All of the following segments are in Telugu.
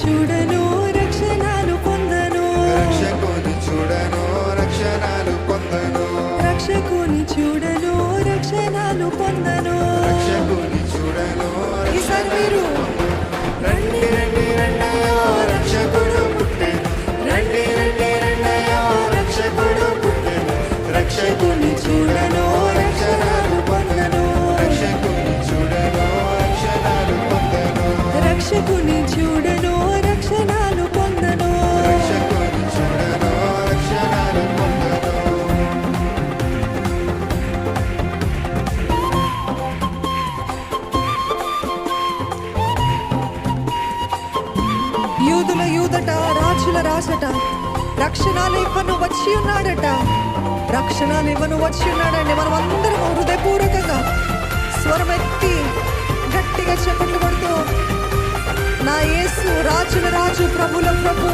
చూడను రక్షణను పొందను. రక్షకుని చూడను రక్షణను పొందను. రక్షకుని చూడను రక్షణను పొందను. రక్షకుని చూడను ఈసారి మీరు రండి రండి రక్షకుడు పుట్టే రండి రండి రండయో రక్షకుడు పుట్టే రక్షకుని చూడను రక్షణను పొందను. రక్షకుని చూడను రక్షణను పొందను. రక్షకుని చూడను రాసట రక్షణ లేవను వచ్చి ఉన్నాడట. రక్షణ లేవను వచ్చి ఉన్నాడండి మనం అందరం హృదయపూర్వకంగా స్వరం ఎత్తి గట్టిగా చెప్పట్లు పడుతూ నా యేసు రాజుల రాజు ప్రభుల ప్రభు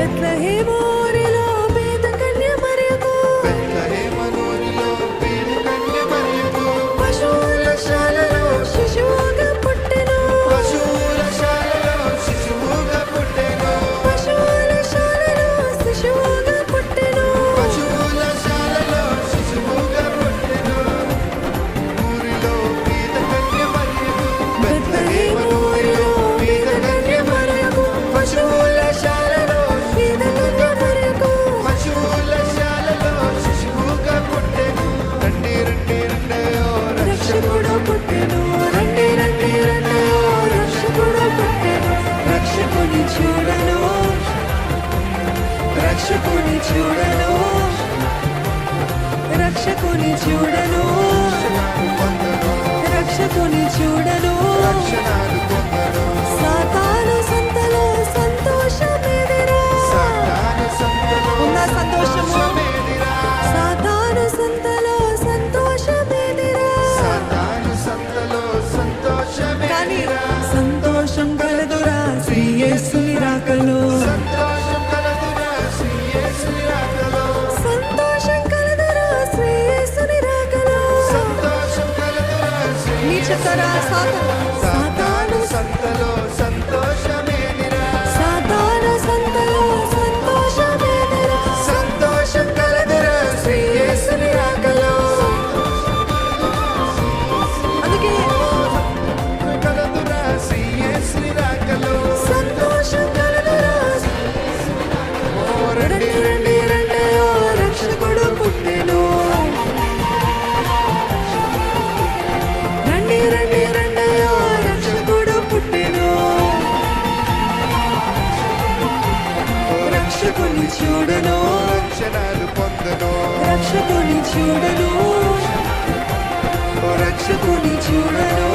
Bethlehem. చూడను. రక్షకుని చూడను. రక్షకుని చూడను. రక్షణ شكرا. ساطع రక్షణను పొందను రక్షకుని చూడను రక్షకుని చూడను